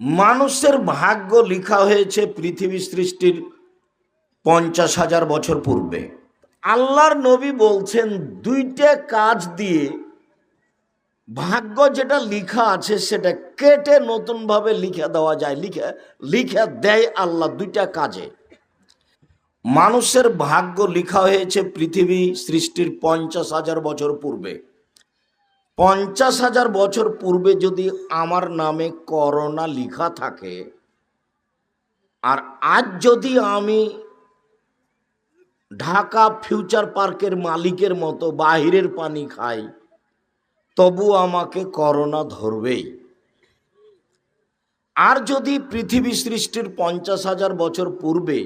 মানুষের ভাগ্য লিখা হয়েছে পৃথিবী সৃষ্টির পঞ্চাশ হাজার বছর পূর্বে। আল্লাহর নবী বলছেন, দুইটা কাজ দিয়ে ভাগ্য যেটা লিখা আছে সেটা কেটে নতুনভাবে লিখে দেওয়া যায়। লিখে লিখে দেয় আল্লাহ দুইটা কাজে। মানুষের ভাগ্য লিখা হয়েছে পৃথিবী সৃষ্টির পঞ্চাশ হাজার বছর পূর্বে। পঞ্চাশ হাজার বছর পূর্বে যদি আমার নামে করোনা লিখা থাকে, আর আজ যদি আমি ঢাকা ফিউচার পার্কের মালিকের মতো বাহিরের পানি খাই, তবু আমাকে করোনা ধরবেই। আর যদি পৃথিবী সৃষ্টির পঞ্চাশ হাজার বছর পূর্বে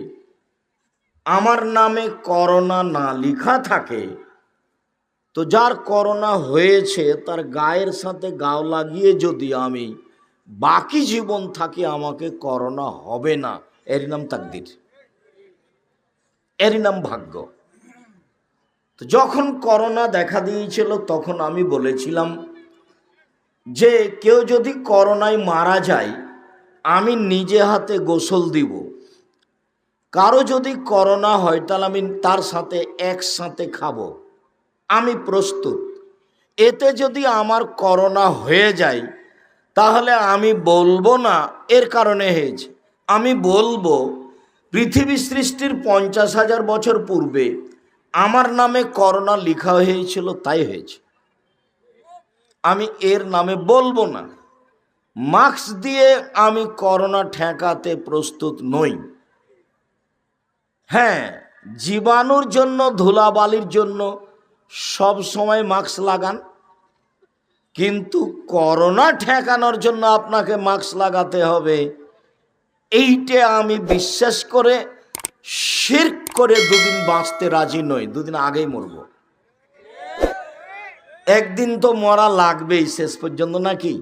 আমার নামে করোনা না লিখা থাকে তো যার করোনা হয়েছে, তার গায়ের সাথে গাও লাগিয়ে যদি আমি বাকি জীবন থাকি, আমাকে করোনা হবে না। এরই নাম তাকদির। এরই নাম ভাগ্য। তো যখন করোনা দেখা দিয়েছিল, তখন আমি বলেছিলাম যে, কেউ যদি করোনায় মারা যায়, আমি নিজে হাতে গোসল দিব। কারও যদি করোনা হয়, তাহলে আমি তার সাথে একসাথে খাব। আমি প্রস্তুত। এতে যদি আমার করোনা হয়ে যায়, তাহলে আমি বলব না, এর কারণে হয়েছে আমি বলব, পৃথিবী সৃষ্টির পঞ্চাশ হাজার বছর পূর্বে আমার নামে করোনা লেখা হয়েছিল, তাই হয়েছে আমি এর নামে বলব না। মাস্ক দিয়ে আমি করোনা ঠেকাতে প্রস্তুত নই। হ্যাঁ জীবাণুর জন্য, ধুলাবালির জন্য সব সময় মাস্ক লাগান। কিন্তু করোনা ঠেকানোর জন্য আপনাকে মাস্ক লাগাতে হবে। এইটা আমি বিশ্বাস করে শির করে দুদিন বাঁচতে রাজি নই। দুদিন আগেই মরব। একদিন তো মরা লাগবেই, শেষ পর্যন্ত নাকি?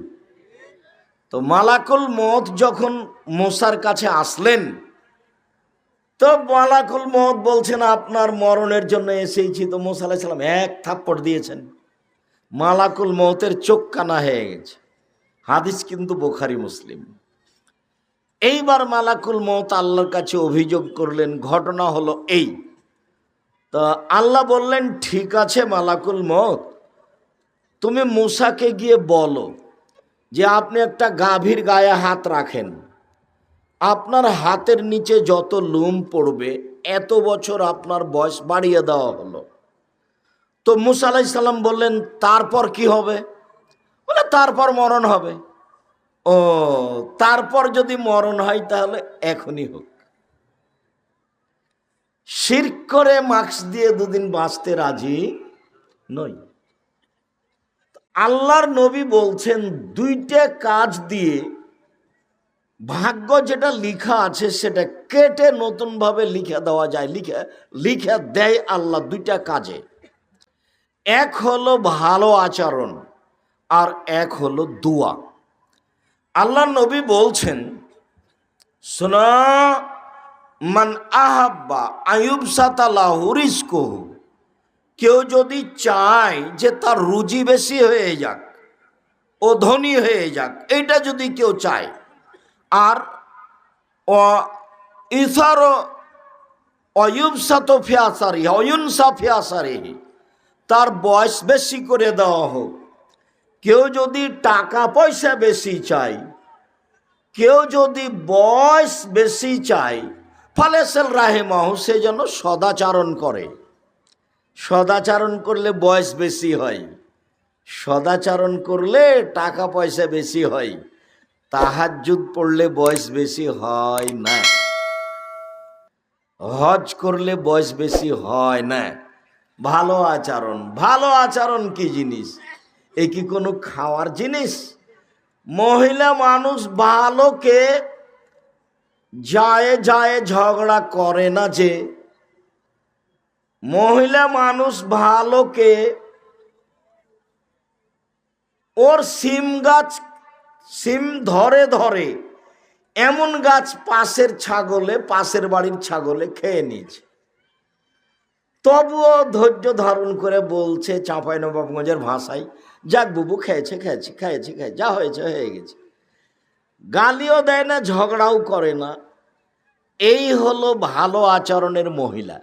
তো মালাকুল মত যখন মশার কাছে আসলেন তো মালাকুল মত বলছেন, আপনার মরণের জন্য এসেছি। তো মোসা আলাইসাল্লাম এক থাপ্পড় দিয়েছেন। মালাকুল মতের চোখ কানা হয়ে গেছে। হাদিস কিন্তু বোখারি, মুসলিম। এইবার মালাকুল মত আল্লাহর কাছে অভিযোগ করলেন, ঘটনা হলো এই। তো আল্লাহ বললেন, ঠিক আছে মালাকুল মত তুমি মুসাকে গিয়ে বলো যে আপনি একটা গাভীর গায়ে হাত রাখেন। আপনার হাতের নিচে যত লুম পড়বে, এত বছর আপনার বয়স বাড়িয়ে দেওয়া হলো। তো মুসা আলাহি সাল্লাম বললেন, তারপর কি হবে? বলে, তারপর মরণ হবে। ও, তারপর যদি মরণ হয় তাহলে এখনই হোক। শির করে মাস্ক দিয়ে দুদিন বাঁচতে রাজি নই। আল্লাহর নবী বলছেন, দুইটা কাজ দিয়ে ভাগ্য যেটা লিখা আছে সেটা কেটে নতুনভাবে লিখে দেওয়া যায়। লিখে লিখে দেয় আল্লাহ দুইটা কাজে। এক হলো ভালো আচরণ আর এক হলো দুয়া। আল্লাহ নবী বলছেন সোনা মান আহাব্বা আয়ুব সাতালাহুরিসকহু কেউ যদি চায় যে তার রুজি বেশি হয়ে যাক, ও ধনী হয়ে যাক এটা যদি কেউ চায় আর ইসার অয়ুবসাত ফিয়াসারি অয়ুনসা ফিয়াসারি তার বয়স বেশি করে দেওয়া হোক। কেউ যদি টাকা পয়সা বেশি চাই কেউ যদি বয়স বেশি চাই ফালেসেল রাহেমাহ সে যেন সদাচারণ করে। সদাচারণ করলে বয়স বেশি হয়। সদাচারণ করলে টাকা পয়সা বেশি হয়। তাহাজুদ পড়লে বয়স বেশি হয় না। হজ করলে বয়স বেশি হয় না। ভালো আচরণ ভালো আচরণ কি জিনিস? এ কি কোনো খাওয়ার জিনিস? মহিলা মানুষ ভালোকে যায় যায় ঝগড়া করে না যে। মহিলা মানুষ ভালোকে ওর সিম গাছ সিম ধরে ধরে এমন গাছ পাশের ছাগলে, পাশের বাড়ির ছাগলে খেয়ে নিয়েছে। তবুও ধৈর্য ধারণ করে বলছে চাঁপাই নবাবগঞ্জের ভাষায়, যাক বুবু, খেয়েছে খেয়েছে খেয়েছে খেয়ে যা হয়েছে, হয়ে গেছে। গালিও দেয় না, ঝগড়াও করে না। এই হলো ভালো আচরণের মহিলা।